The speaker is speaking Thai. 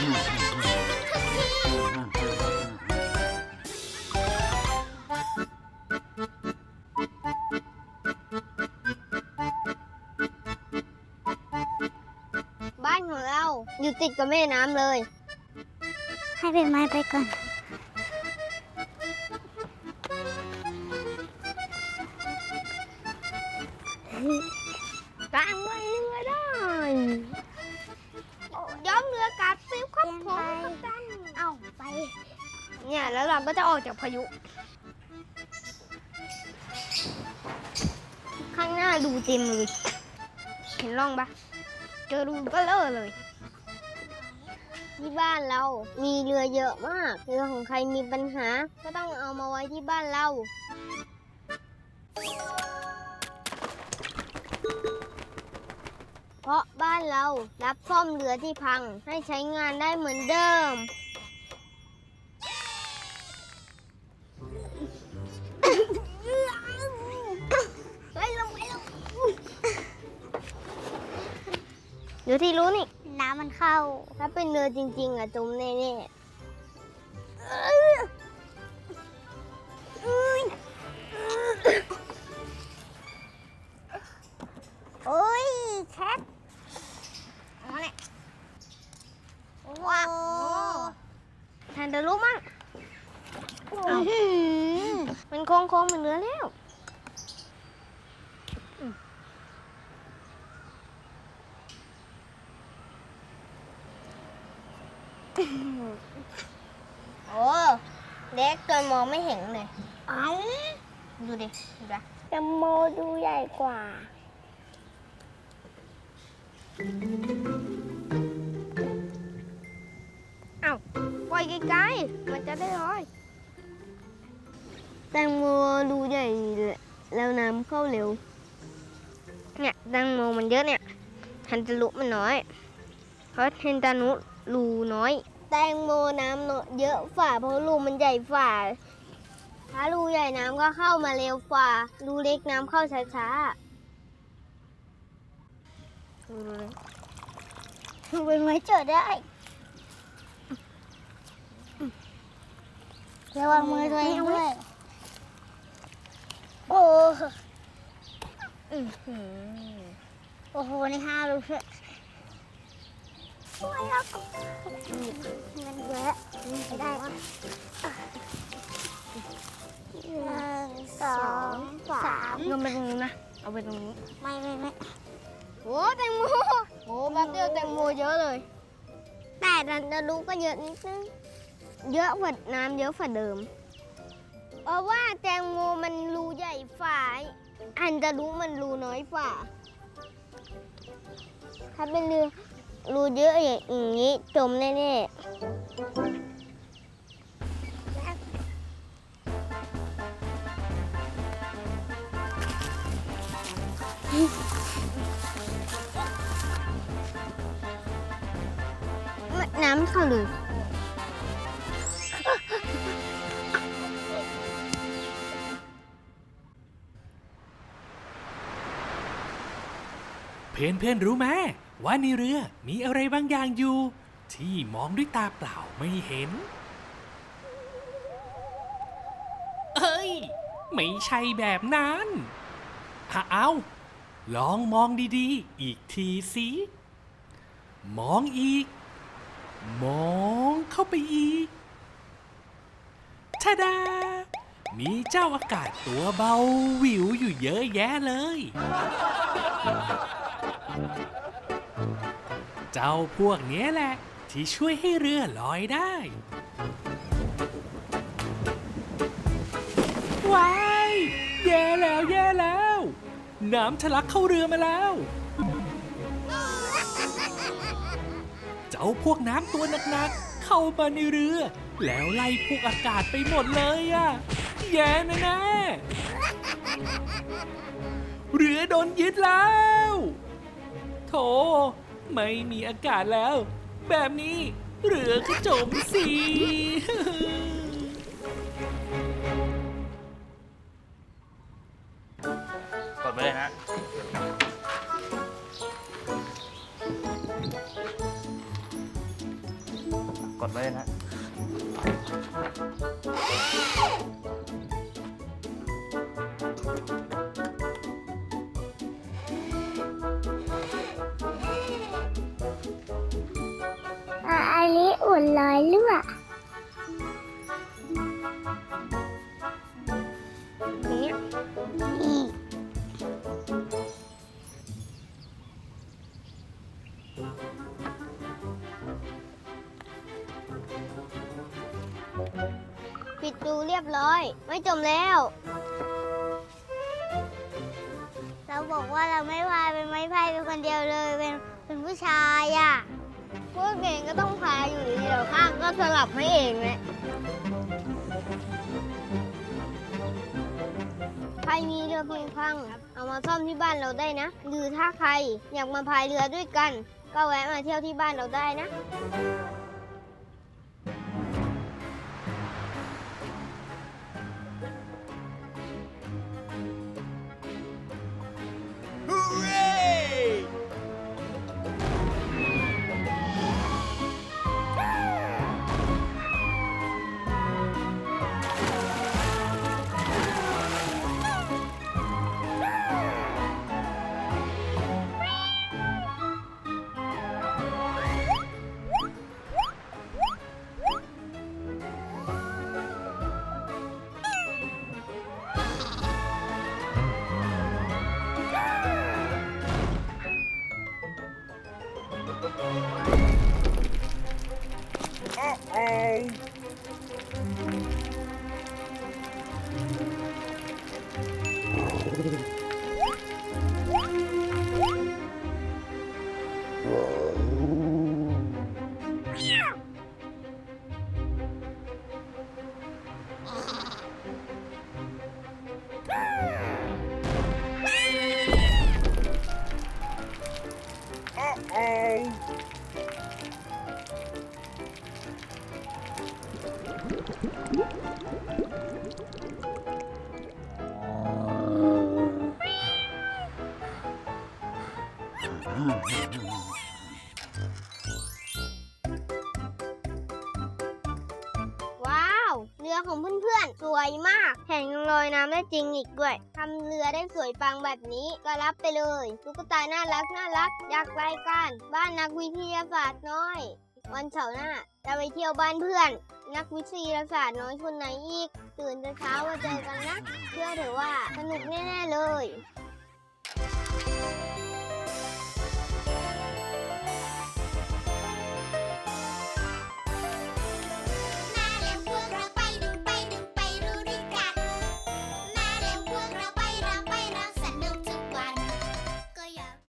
บ้านของเราอยู่ติดกับแม่น้ำเลย ให้เป็นไม้ไปก่อน Tạm quay lưa đó ครับผมกัปตันเอาไป เนี่ยแล้วเราก็จะออกจากพายุ ข้างหน้าดูเต็มเลย เห็นร่องปะเจอรูก็เลอะเลย ที่บ้านเรา มีเรือเยอะมาก เรือของใครมีปัญหา ก็ต้องเอามาไว้ที่บ้านเรา เพราะบ้านเรารับซ่อมเรือที่พังให้ใช้งานได้เหมือนเดิม ไปลงไปลงเดี๋ยวที่รู้นี่ น้ำมันเข้า ถ้าเป็นเรือจริง ๆอะจมแน่ๆ มันโค้งๆเหมือนเรือแล้วอืมโอ้เล็กจนมองไม่เห็นเลย เอ้า ดูดิเห็นปะแตงโมดูใหญ่กว่าปล่อยไกลๆมันจะได้ลอย แตงโมดูใหญ่แล้วน้ำเข้าเร็ว เนี่ยแตงโมมันเยอะเนี่ยฮันตารุมันน้อย เพราะเทนตานุรูน้อย แตงโมน้ำน้อยเยอะฝ่าเพราะรูมันใหญ่ฝ่าถ้ารูใหญ่น้ำก็เข้ามาเร็วฝ่ารูเล็กน้ำเข้าช้าๆดูเลยเป็นไม้เจอได้ระวังมือตัวเองด้วย โอ้อื้อหือโอ้โหนี่ห้าลูกเลยช่วยเราเงินเยอะไม่ได้หนึ่งสองสามเงินไปตรงนู้นนะ เอาไปตรงนี้ไม่ไม่ไม่โอ้แตงโมโอ้แป๊บเดียวแตงโมเยอะเลย แต่ดันจะรู้ก็เยอะนิดนึง เยอะกว่าน้ำเยอะกว่าเดิม เพราะว่าแตงโมมันรูใหญ่ฝ่าอันจะรู้มันรูน้อยฝ่าถ้าเป็นรูรูเยอะอย่างนี้จมแน่ๆน้ำเขาเลย เพื่อนเพื่อนๆรู้ไหมว่าในเรือมีอะไรบางอย่างอยู่ ที่มองด้วยตาเปล่าไม่เห็น เอ้ย ไม่ใช่แบบนั้นอะเอาลองมองดีๆ อีกทีสิมองอีก มองเข้าไปอีกทาดา มีเจ้าอากาศตัวเบาวิวอยู่เยอะแยะเลย เจ้าพวกเนี้ยแหละ ที่ช่วยให้เรือลอยได้ ว้ายแย่แล้วแย่แล้ว น้ำทะลักเข้าเรือมาแล้ว เจ้าพวกน้ำตัวหนักๆ เข้ามาในเรือ แล้วไล่พวกอากาศไปหมดเลยอะแย่แน่ๆเรือโดนยึดแล้ว โถไม่มีอากาศแล้ว แบบนี้เรือก็จมสิ อันนี้อุ่นลอยเลือดอย่างเงี้ยอีกปิดดูเรียบร้อย ไม่จมแล้ว เราบอกว่าเราไม่พายเป็นไม้พายเป็นคนเดียวเลย เป็นเป็นผู้ชายอะ พวกเองก็ต้องพายอยู่ดีเดี๋ยวข้างก็สลับให้เองแหละใครมีเรือเพลงพัง เอามาซ่อมที่บ้านเราได้นะ หรือถ้าใครอยากมาพายเรือด้วยกัน ก็แวะมาเที่ยวที่บ้านเราได้นะ Bye. ว้าว เรือของเพื่อนๆ สวยมาก แถมยังลอยน้ำได้จริงอีกด้วยทำเรือได้สวยปังแบบนี้ก็รับไปเลยตุ๊กตาน่ารักน่ารักจากรายการ บ้านนักวิทยาศาสตร์น้อย วันเสาร์หน้าจะไปเที่ยวบ้านเพื่อน นักวิทยาศาสตร์น้อยคนไหนอีก ตื่นแต่เช้ามาเจอกันนะ เชื่อเถอะว่าสนุกแน่เลย